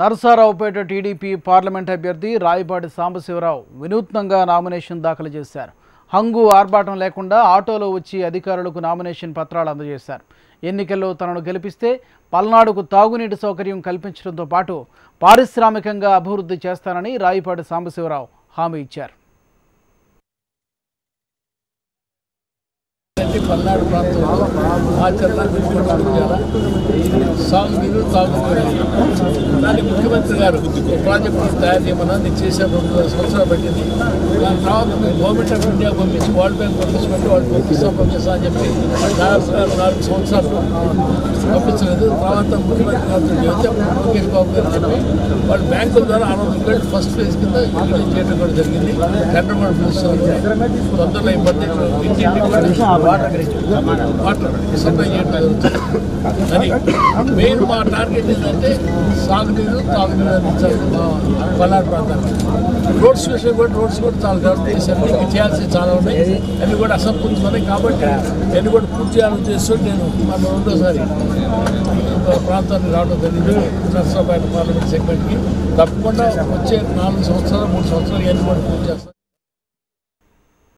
Narasaraopet TDP parliament అభ్యర్థి రాయపాటి సాంబశివరావు వినూత్నంగా nomination దాఖలు చేశారు. హంగు ఆర్భాటం లేకుండా ఆటోలో వచ్చి అధికారులకు నామినేషన్ పత్రాలు అందజేశారు. ఎన్నికల్లో తనను గెలిపిస్తే పల్నాడుకు తాగునీటి సౌకర్యం కల్పించడంతో పాటు పారిశ్రామికంగా అభివృద్ధి చేస్తానని రాయపాటి సాంబశివరావు హామీ ఇచ్చారు. అంటే పల్నాడు ప్రాంతంలో ఆచరణ విడిపడాల సాగునీరు తాగునీరు దాన్ని ముఖ్యమంత్రి గారు ఒక ప్రాజెక్టు తయారు చేయమన్నా నేను చేశాను. రెండు సంవత్సరాలు పట్టింది. దాని తర్వాత మేము గవర్నమెంట్ ఆఫ్ ఇండియా పంపించి వరల్డ్ బ్యాంక్ పంపించమంటే వాళ్ళు పంపిస్తాం పంపిస్తా అని చెప్పి నాలుగు నాలుగు సంవత్సరాలు పంపించలేదు. తర్వాత ముఖ్యమంత్రి గారితో చెబితే లోకేష్ బాబు గారు చెప్పి వాళ్ళు బ్యాంకుల ద్వారా ఆరు వందల కోట్లు ఫస్ట్ ఫేజ్ కింద చేయడం కూడా జరిగింది. టెండర్ కూడా పిలుస్తున్నారు తొందరలో ఇబ్బంది ఇంటింటికి వాటర్ అని మెయిన్ మా టార్గెట్ ఏంటంటే సాగునీరు తాగునీరు అందించాలి పల్నాడు ప్రాంతానికి రోడ్స్ విషయం కూడా రోడ్స్ కూడా చాలా డెవలప్ చేయాల్సి చాలా ఉన్నాయి అన్ని కూడా అసంపూర్తి ఉన్నాయి కాబట్టి అన్ని కూడా పూర్తి చేయాలని చేస్తూ నేను మన రెండోసారి ప్రాంతానికి రావడం జరిగింది నర్సరాబాద్ పార్లమెంట్ సెగ్మెంట్కి తప్పకుండా వచ్చే నాలుగు సంవత్సరాలు మూడు సంవత్సరాలు ఇవన్నీ కూడా పూర్తి చేస్తాను